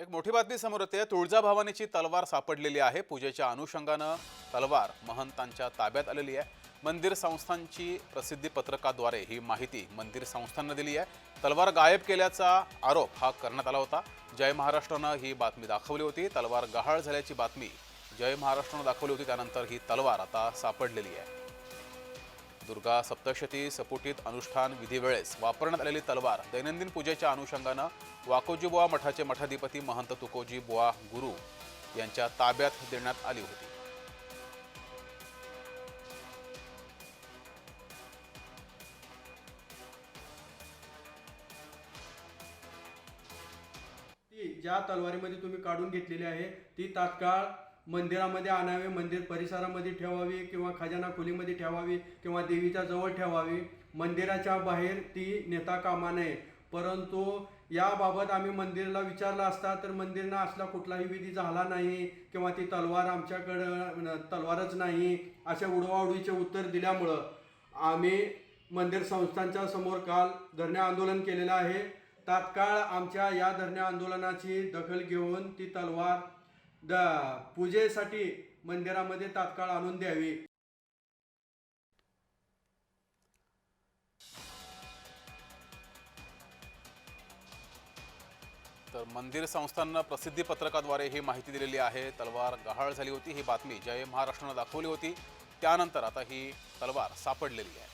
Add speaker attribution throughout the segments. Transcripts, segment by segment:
Speaker 1: एक मोठी बातमी समोर येते. तुळजाभवानीची तलवार सापडलेली आहे. पूजेच्या अनुषंगानं तलवार महंतांच्या ताब्यात आलेली आहे. मंदिर संस्थांची प्रसिद्धी पत्रकाद्वारे ही माहिती मंदिर संस्थांना दिली आहे. तलवार गायब केल्याचा आरोप हा करण्यात आला होता. जय महाराष्ट्रानं ही बातमी दाखवली होती. तलवार गहाळ झाल्याची बातमी जय महाराष्ट्रानं दाखवली होती. त्यानंतर ही तलवार आता सापडलेली आहे. दुर्गा सप्तशती सपुटीत अनुष्ठान विधीवेळेस वापरण्यात आलेली तलवार दैनंदिन पूजेच्या अनुषंगानं वाकोजी बुवा मठाचे मठाधिपती महंत तुकोजी बुवा गुरु यांच्या ताब्यात देण्यात आली होती.
Speaker 2: ती ज्या तलवारीमध्ये तुम्ही काढून घेतलेली आहे ती तात्काळ मंदिरामध्ये आणावे मंदिर परिसरामध्ये ठेवावी किंवा खजाना खोलीमध्ये ठेवावी किंवा देवीच्या जवळ ठेवावी. मंदिराच्या बाहेर ती नेता कामा नये. परंतु याबाबत आम्ही मंदिरला विचारलं असता तर मंदिरनं असला कुठलाही विधी झाला नाही किंवा ती तलवार आमच्याकडं तलवारच नाही अशा उडवाउडीचे उत्तर दिल्यामुळं आम्ही मंदिर संस्थांच्या समोर काल धरणे आंदोलन केलेलं आहे. तात्काळ आमच्या या धरणे आंदोलनाची दखल घेऊन ती तलवार द पूजेसाठी मंदिरामध्ये तात्काळ आणून द्यावी.
Speaker 1: तर मंदिर संस्थांना प्रसिद्धी पत्रकाद्वारे ही माहिती दिलेली आहे. तलवार गहाळ झाली होती ही बातमी जय महाराष्ट्रानं दाखवली होती. त्यानंतर आता ही तलवार सापडलेली आहे.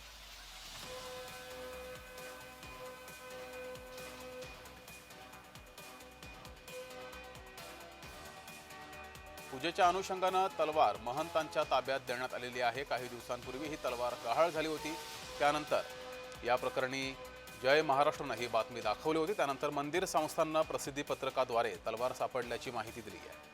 Speaker 1: पूजेच्या अनुषंगानं तलवार महंतांच्या ताब्यात देण्यात आलेली आहे. काही दिवसांपूर्वी ही तलवार गहाळ झाली होती. त्यानंतर या प्रकरणी जय महाराष्ट्रनं ही बातमी दाखवली होती. त्यानंतर मंदिर संस्थांना प्रसिद्धी पत्रकाद्वारे तलवार सापडल्याची माहिती दिली आहे.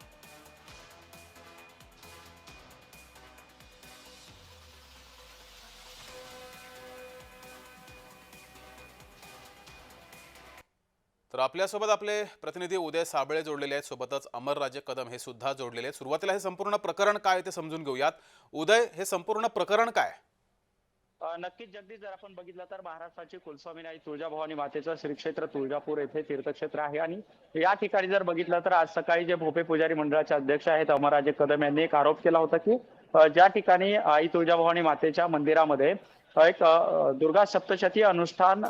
Speaker 1: तर आपल्यासोबत आपले प्रतिनिधी उदय साबळे जोडलेले आहेत. सोबतच अमरराजे कदम हे सुद्धा जोडलेले आहेत. सुरुवातीला हे संपूर्ण प्रकरण काय ते समजून घेऊयात. उदय हे संपूर्ण प्रकरण काय?
Speaker 3: नक्कीच जगदीश जर आपण बघितलं तर महाराष्ट्राची कुलस्वामी आई तुळजाभवानी मातेचं श्री क्षेत्र तुळजापूर येथे तीर्थक्षेत्र आहे. आणि या ठिकाणी जर बघितलं तर आज सकाळी जे भोपे पुजारी मंडळाचे अध्यक्ष आहेत अमरराजे कदम यांनी एक आरोप केला होता की ज्या ठिकाणी आई तुळजाभवानी मातेच्या मंदिरामध्ये एक दुर्गा सप्तशती अनुष्ठान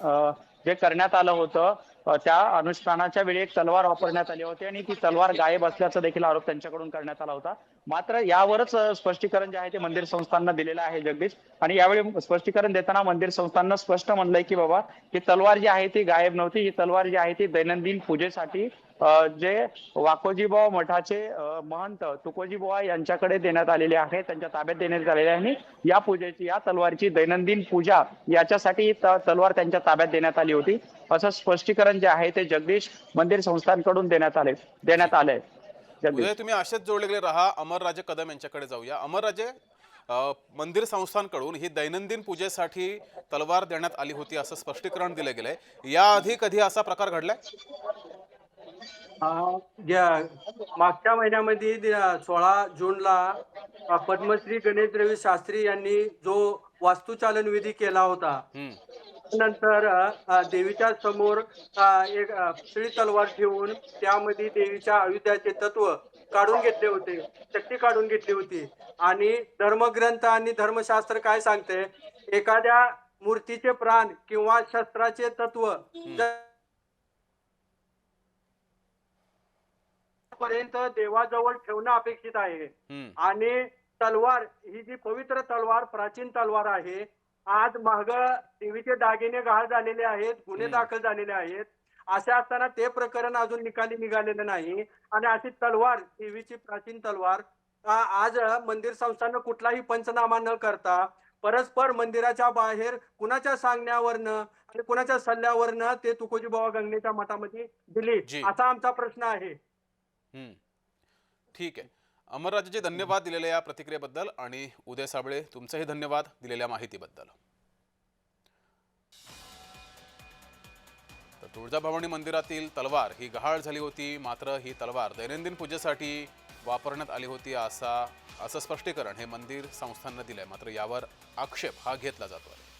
Speaker 3: जे करण्यात आलं होतं त्या अनुष्ठानाच्या वेळी एक तलवार वापरण्यात आली होती आणि ती तलवार गायब असल्याचा देखील आरोप त्यांच्याकडून करण्यात आला होता. मात्र यावरच स्पष्टीकरण जे आहे ते मंदिर संस्थांना दिलेलं आहे जगदीश. आणि यावेळी स्पष्टीकरण देताना मंदिर संस्थांना स्पष्ट म्हणलंय की बाबा ही तलवार जी आहे ती गायब नव्हती. ही तलवार जी आहे ती दैनंदिन पूजेसाठी जे वाकोजीबुवा मठाचे महंत तुकोजीबुवा यांच्याकडे देण्यात आलेले आहे त्यांच्या ताब्यात देण्यात आलेले आहे. आणि या पूजेची या तलवारची दैनंदिन पूजा याच्यासाठी तलवार त्यांच्या ताब्यात देण्यात आली होती. असं स्पष्टीकरण जे आहे ते जगदीश मंदिर संस्थांकडून देण्यात आले देण्यात आलंय.
Speaker 1: उदय तुम्ही असेच जोडलेले राहा अमरराजे कदम यांच्याकडे जाऊया. अमरराजे मंदिर संस्थांकडून ही दैनंदिन पूजेसाठी तलवार देण्यात आली होती असं स्पष्टीकरण दिलं गेलंय. याआधी कधी असा प्रकार घडलाय?
Speaker 2: मागच्या महिन्यामध्ये सोळा जूनला पद्मश्री गणेश रवी शास्त्री यांनी जो वास्तुचालन विधी केला होता. नंतर देवीच्या समोर एक पितळी तलवार ठेवून त्यामध्ये देवीच्या आयुध्याचे तत्व काढून घेतले होते शक्ती काढून घेतली होती. आणि धर्मग्रंथ आणि धर्मशास्त्र काय सांगते? एखाद्या मूर्तीचे प्राण किंवा शस्त्राचे तत्व पर्यंत देवाजवळ ठेवणं अपेक्षित आहे. आणि तलवार ही जी पवित्र तलवार प्राचीन तलवार आहे आज महाग देवीचे दागिने गहाळ झालेले आहेत गुन्हे. दाखल झालेले आहेत असे असताना ते प्रकरण अजून निकाली निघालेलं नाही आणि अशी तलवार देवीची प्राचीन तलवार आज मंदिर संस्थानं कुठलाही पंचनामा न करता परस्पर मंदिराच्या बाहेर कुणाच्या सांगण्यावरनं आणि कुणाच्या सल्ल्यावरनं ते तुकोजी बाबा गंगेच्या मठामध्ये दिली. असा आमचा प्रश्न आहे.
Speaker 1: ठीक आहे. अमरराजेजी धन्यवाद दिलेल्या या प्रतिक्रियेबद्दल आणि उदय साबळे तुमचेही धन्यवाद दिलेल्या माहितीबद्दल. तर तुळजाभवानी मंदिरातील तलवार ही गहाळ झाली होती मात्र ही तलवार दैनंदिन पूजेसाठी वापरण्यात आली होती असा असं स्पष्टीकरण हे मंदिर संस्थांना दिलंय. मात्र यावर आक्षेप हा घेतला जातो आहे